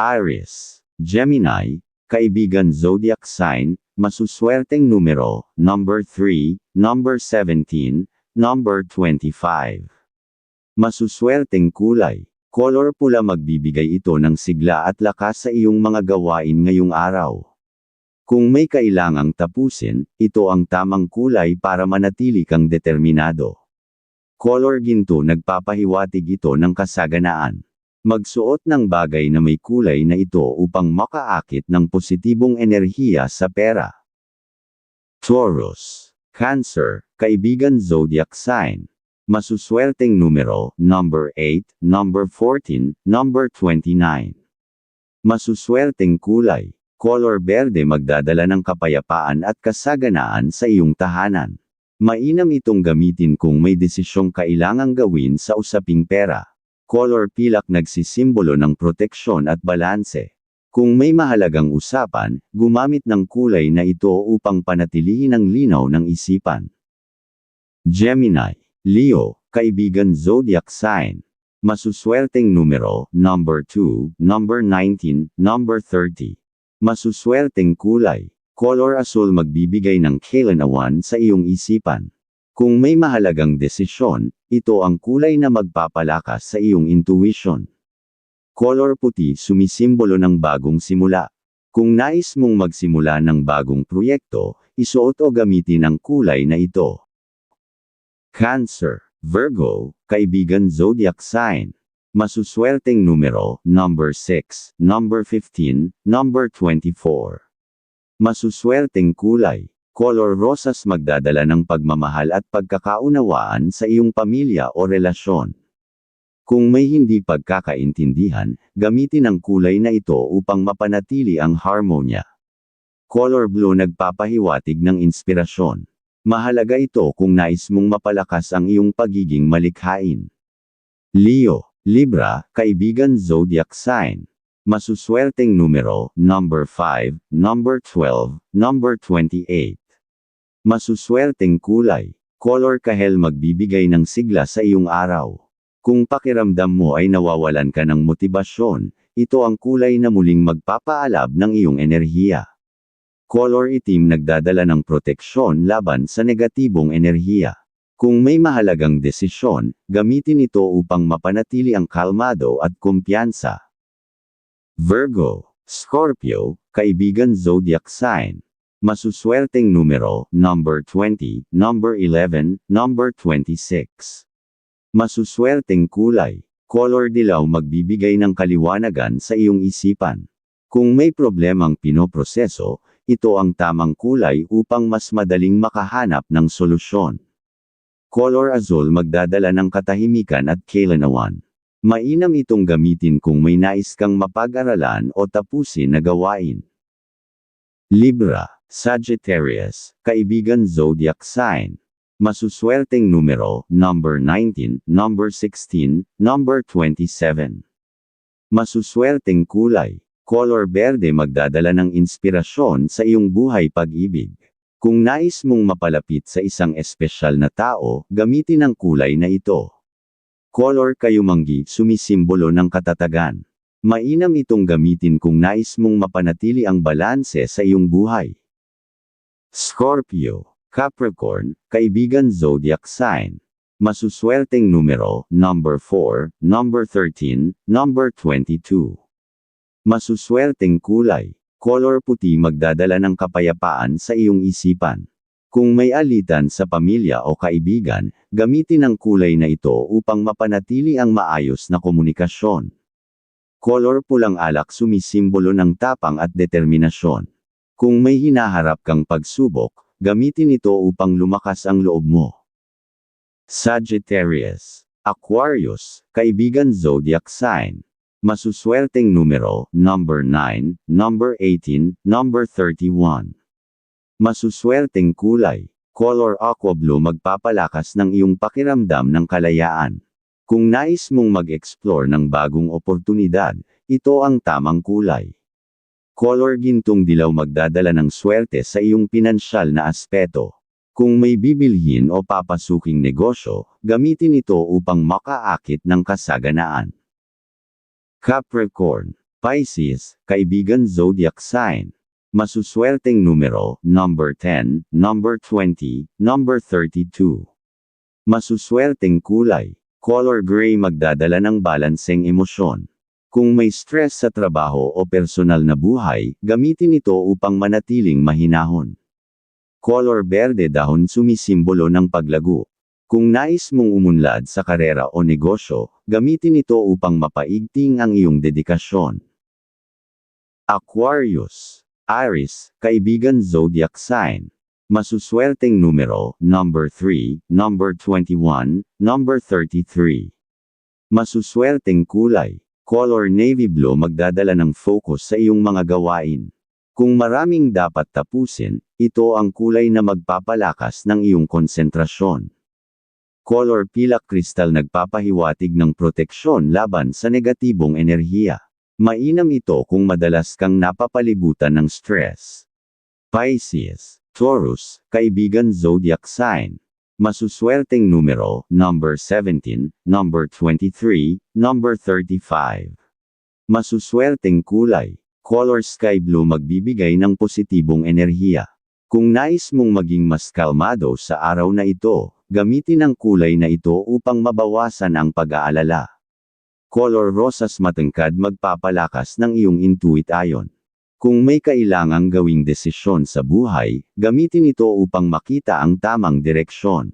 Aries, Gemini, kaibigan zodiac sign, masuswerteng numero, number 3, number 17, number 25. Masuswerteng kulay, color pula magbibigay ito ng sigla at lakas sa iyong mga gawain ngayong araw. Kung may kailangang tapusin, ito ang tamang kulay para manatili kang determinado. Color ginto nagpapahiwatig ito ng kasaganaan. Magsuot ng bagay na may kulay na ito upang makaakit ng positibong enerhiya sa pera. Taurus, Cancer, kaibigan zodiac sign. Masuswerteng numero, number 8, number 14, number 29. Masuswerteng kulay, color berde magdadala ng kapayapaan at kasaganaan sa iyong tahanan. Mainam itong gamitin kung may desisyong kailangang gawin sa usaping pera. Color pilak nagsisimbolo ng proteksyon at balanse. Kung may mahalagang usapan, gumamit ng kulay na ito upang panatilihin ang linaw ng isipan. Gemini, Leo, kaibigan zodiac sign. Masuswerteng numero, number 2, number 19, number 30. Masuswerteng kulay, color asul magbibigay ng kailanawan sa iyong isipan. Kung may mahalagang desisyon, ito ang kulay na magpapalakas sa iyong intuition. Color puti sumisimbolo ng bagong simula. Kung nais mong magsimula ng bagong proyekto, isuot o gamitin ang kulay na ito. Cancer, Virgo, kaibigan zodiac sign. Masuswerteng numero, number 6, number 15, number 24. Masuswerteng kulay, color rosas magdadala ng pagmamahal at pagkakaunawaan sa iyong pamilya o relasyon. Kung may hindi pagkakaintindihan, gamitin ang kulay na ito upang mapanatili ang harmonya. Color blue nagpapahiwatig ng inspirasyon. Mahalaga ito kung nais mong mapalakas ang iyong pagiging malikhain. Leo, Libra, kaibigan zodiac sign. Masuswerteng numero, number 5, number 12, number 28. Masuswerteng kulay. Color kahel magbibigay ng sigla sa iyong araw. Kung pakiramdam mo ay nawawalan ka ng motibasyon, ito ang kulay na muling magpapaalab ng iyong enerhiya. Color itim nagdadala ng proteksyon laban sa negatibong enerhiya. Kung may mahalagang desisyon, gamitin ito upang mapanatili ang kalmado at kumpiyansa. Virgo, Scorpio, kaibigan zodiac sign. Masuswerteng numero, number 20, number 11, number 26. Masuswerteng kulay, color dilaw magbibigay ng kaliwanagan sa iyong isipan. Kung may problemang pinoproseso, ito ang tamang kulay upang mas madaling makahanap ng solusyon. Color azul magdadala ng katahimikan at kailanawan. Mainam itong gamitin kung may nais kang mapag-aralan o tapusin na gawain. Libra, Sagittarius, kaibigan zodiac sign. Masuswerteng numero, number 19, number 16, number 27. Masuswerteng kulay, color berde magdadala ng inspirasyon sa iyong buhay pag-ibig. Kung nais mong mapalapit sa isang espesyal na tao, gamitin ang kulay na ito. Color kayumanggi sumisimbolo ng katatagan. Mainam itong gamitin kung nais mong mapanatili ang balanse sa iyong buhay. Scorpio, Capricorn, kaibigan zodiac sign. Masuswerteng numero, number 4, number 13, number 22. Masuswerteng kulay, color puti magdadala ng kapayapaan sa iyong isipan. Kung may alitan sa pamilya o kaibigan, gamitin ang kulay na ito upang mapanatili ang maayos na komunikasyon. Color pulang alak sumisimbolo ng tapang at determinasyon. Kung may hinaharap kang pagsubok, gamitin ito upang lumakas ang loob mo. Sagittarius, Aquarius, kaibigan zodiac sign. Masuswerteng numero, number 9, number 18, number 31. Masuswerteng kulay, color aqua blue magpapalakas ng iyong pakiramdam ng kalayaan. Kung nais mong mag-explore ng bagong oportunidad, ito ang tamang kulay. Color gintong dilaw magdadala ng swerte sa iyong pinansyal na aspeto. Kung may bibilhin o papasuking negosyo, gamitin ito upang makaakit ng kasaganaan. Capricorn, Pisces, kaibigan zodiac sign. Masuswerteng numero, number 10, number 20, number 32. Masuswerteng kulay. Color gray magdadala ng balanseng emosyon. Kung may stress sa trabaho o personal na buhay, gamitin ito upang manatiling mahinahon. Color berde dahon sumisimbolo ng paglago. Kung nais mong umunlad sa karera o negosyo, gamitin ito upang mapaigting ang iyong dedikasyon. Aquarius. Aries, kaibigan zodiac sign. Masuswerteng numero, number 3, number 21, number 33. Masuswerteng kulay. Color navy blue magdadala ng focus sa iyong mga gawain. Kung maraming dapat tapusin, ito ang kulay na magpapalakas ng iyong konsentrasyon. Color pilak kristal nagpapahiwatig ng proteksyon laban sa negatibong enerhiya. Mainam ito kung madalas kang napapalibutan ng stress. Pisces, Taurus, kaibigan zodiac sign. Masuswerteng numero, number 17, number 23, number 35. Masuswerteng kulay, color sky blue magbibigay ng positibong enerhiya. Kung nais mong maging mas kalmado sa araw na ito, gamitin ang kulay na ito upang mabawasan ang pag-aalala. Color rosas matangkad magpapalakas ng iyong intuit ayon. Kung may kailangang gawing desisyon sa buhay, gamitin ito upang makita ang tamang direksyon.